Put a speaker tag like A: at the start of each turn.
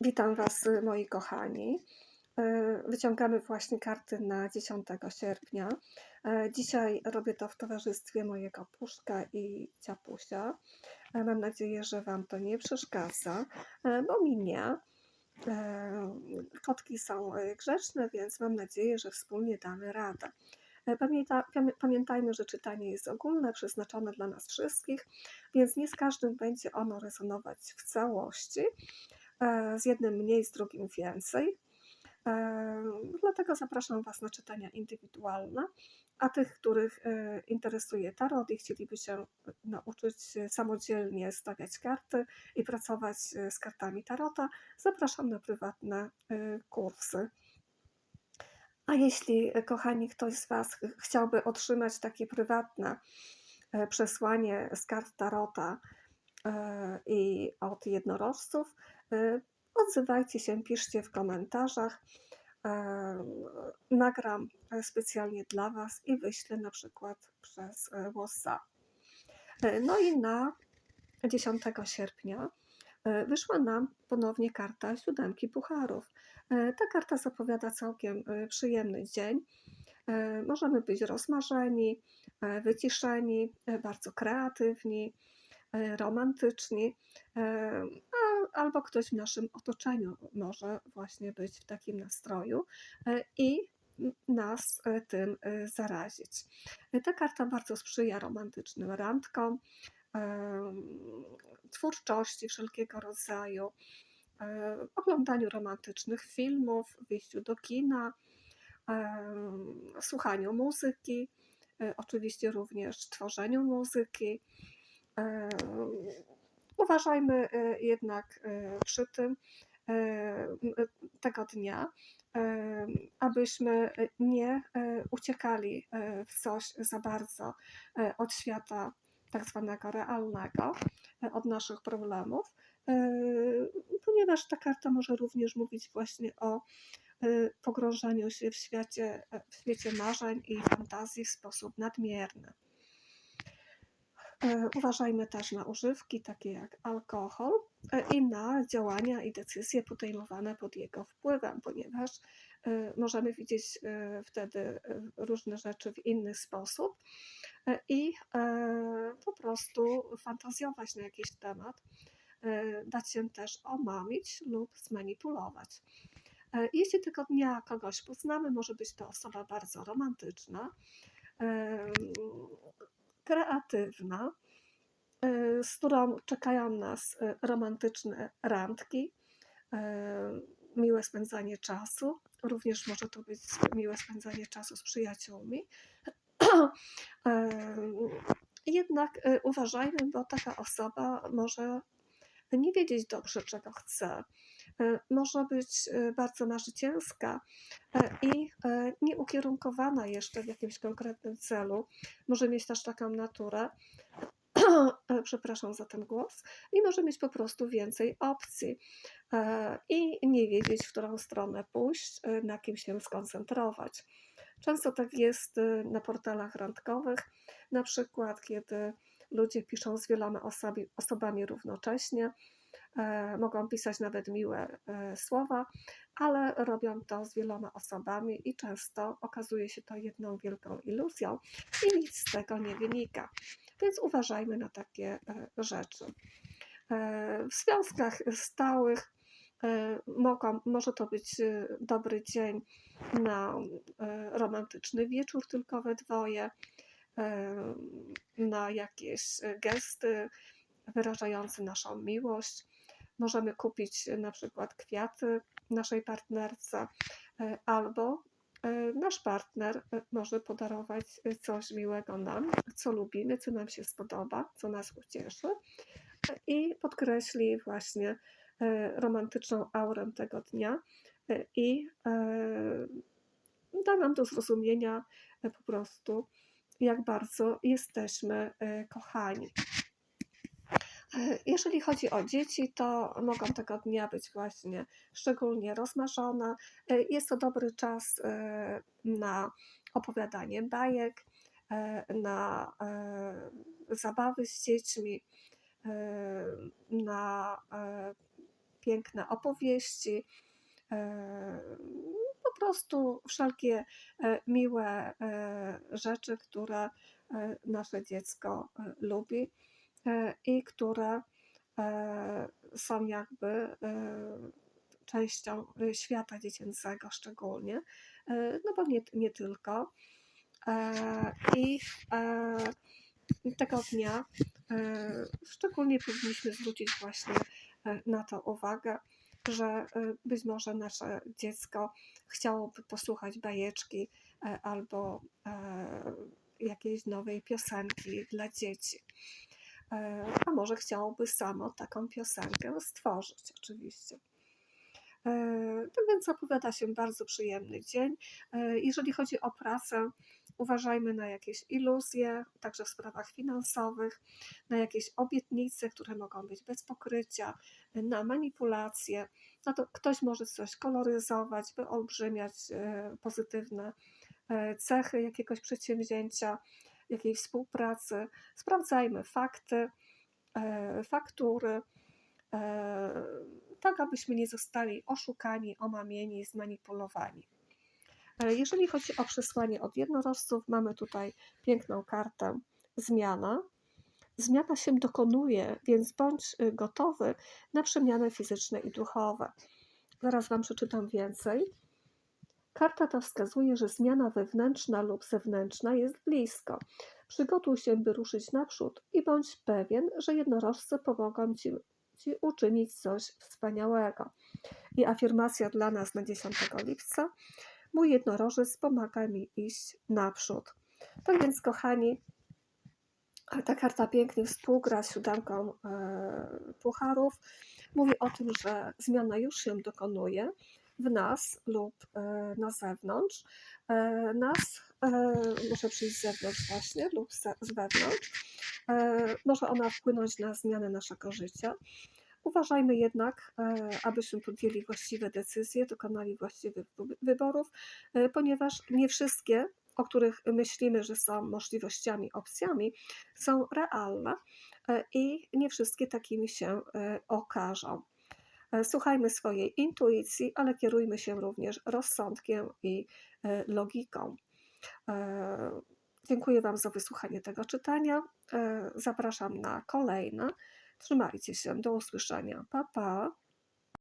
A: Witam Was, moi kochani. E, Wyciągamy właśnie karty na 10 sierpnia. E, Dzisiaj robię to w towarzystwie mojego puszka i ciapusia. Mam nadzieję, że Wam to nie przeszkadza, bo mi nie. Kotki są grzeczne, więc mam nadzieję, że wspólnie damy radę. Pamięta, pamię- pamiętajmy, że czytanie jest ogólne, przeznaczone dla nas wszystkich, więc nie z każdym będzie ono rezonować w całości z jednym mniej, z drugim więcej. E, Dlatego zapraszam Was na czytania indywidualne, a tych, których e, interesuje tarot i chcieliby się nauczyć samodzielnie stawiać karty i pracować e, z kartami tarota, zapraszam na prywatne e, kursy. A jeśli, e, kochani, ktoś z Was ch- chciałby otrzymać takie prywatne e, przesłanie z kart tarota e, i od jednorożców, e, odzywajcie się, piszcie w komentarzach. E, Nagram specjalnie dla Was i wyślę na przykład przez e, WhatsApp. E, No i na 10 sierpnia wyszła nam ponownie karta siódemki pucharów. Ta karta zapowiada całkiem przyjemny dzień. Możemy być rozmarzeni, wyciszeni, bardzo kreatywni, romantyczni, e, albo ktoś w naszym otoczeniu może właśnie być w takim nastroju e, i nas e, tym e, zarazić. E, Ta karta bardzo sprzyja romantycznym randkom, twórczości wszelkiego rodzaju, e, oglądaniu romantycznych filmów, wyjściu do kina, słuchaniu muzyki, e, oczywiście również tworzeniu muzyki. Uważajmy e, jednak e, przy tym e, tego dnia, abyśmy nie uciekali w coś za bardzo od świata tak zwanego realnego, od naszych problemów, ponieważ ta karta może również mówić właśnie o pogrążaniu się w świecie, w świecie marzeń i fantazji w sposób nadmierny. E, Uważajmy też na używki, takie jak alkohol e, i na działania i decyzje podejmowane pod jego wpływem, ponieważ e, możemy widzieć wtedy różne rzeczy w inny sposób i po prostu fantazjować na jakiś temat, dać się też omamić lub zmanipulować. Jeśli tego dnia kogoś poznamy, może być to osoba bardzo romantyczna, kreatywna, y, z którą czekają nas y, romantyczne randki, y, miłe spędzanie czasu. Również może to być miłe spędzanie czasu z przyjaciółmi. Jednak uważajmy, bo taka osoba może nie wiedzieć dobrze, czego chce. Y, Może być y, bardzo marzycielska y, i nieukierunkowana jeszcze w jakimś konkretnym celu. Może mieć też taką naturę, e, przepraszam za ten głos, i może mieć po prostu więcej opcji e, i nie wiedzieć, w którą stronę pójść, e, na kim się skoncentrować. Często tak jest e, na portalach randkowych, na przykład kiedy ludzie piszą z wieloma osobami równocześnie, e, mogą pisać nawet miłe e, słowa, ale robią to z wieloma osobami i często okazuje się to jedną wielką iluzją i nic z tego nie wynika. Więc uważajmy na takie e, rzeczy. E, W związkach stałych e, mogą, może to być e, dobry dzień na e, romantyczny wieczór, tylko we dwoje, e, na jakieś e, gesty wyrażające naszą miłość. Możemy kupić e, na przykład kwiaty naszej partnerce, e, albo e, nasz partner może podarować coś miłego nam, co lubimy, co nam się spodoba, co nas ucieszy i podkreśli właśnie romantyczną aurę tego dnia i da nam do zrozumienia po prostu, jak bardzo jesteśmy kochani. Jeżeli chodzi o dzieci, to mogą tego dnia być właśnie szczególnie rozmarzone. E, Jest to dobry czas e, na opowiadanie bajek, e, na zabawy z dziećmi, na piękne opowieści, po prostu wszelkie miłe rzeczy, które nasze dziecko lubi i które e, są jakby e, częścią e, świata dziecięcego szczególnie, e, no bo nie, nie tylko. E, I e, tego dnia e, szczególnie powinniśmy zwrócić właśnie e, na to uwagę, że e, być może nasze dziecko chciałoby posłuchać bajeczki e, albo e, jakiejś nowej piosenki dla dzieci. E, A może chciałoby samo taką piosenkę stworzyć, oczywiście. E, Tak więc zapowiada się bardzo przyjemny dzień. E, Jeżeli chodzi o pracę, uważajmy na jakieś iluzje, także w sprawach finansowych, na jakieś obietnice, które mogą być bez pokrycia, na manipulacje. No to ktoś może coś koloryzować, wyolbrzymiać pozytywne cechy jakiegoś przedsięwzięcia, jakiejś współpracy. Sprawdzajmy fakty, e, faktury, e, tak abyśmy nie zostali oszukani, omamieni, zmanipulowani. E, Jeżeli chodzi o przesłanie od jednorożców, mamy tutaj piękną kartę zmiana. Zmiana się dokonuje, więc bądź y, gotowy na przemiany fizyczne i duchowe. Zaraz Wam przeczytam więcej. Karta ta wskazuje, że zmiana wewnętrzna lub zewnętrzna jest blisko. Przygotuj się, by ruszyć naprzód i bądź pewien, że jednorożce pomogą Ci, ci uczynić coś wspaniałego. I afirmacja dla nas na 10 lipca. Mój jednorożec pomaga mi iść naprzód. Tak więc, kochani, ta karta pięknie współgra z siódemką e, pucharów. Mówi o tym, że zmiana już się dokonuje w nas lub e, na zewnątrz. E, nas e, może przyjść z zewnątrz właśnie lub z, wewnątrz. Może ona wpłynąć na zmianę naszego życia. Uważajmy jednak, abyśmy podjęli właściwe decyzje, dokonali właściwych wy- wyborów, ponieważ nie wszystkie, o których myślimy, że są możliwościami, opcjami, są realne i nie wszystkie takimi się okażą. E, Słuchajmy swojej intuicji, ale kierujmy się również rozsądkiem i e, logiką. E, Dziękuję Wam za wysłuchanie tego czytania. Zapraszam na kolejne. Trzymajcie się. Do usłyszenia. Pa, pa.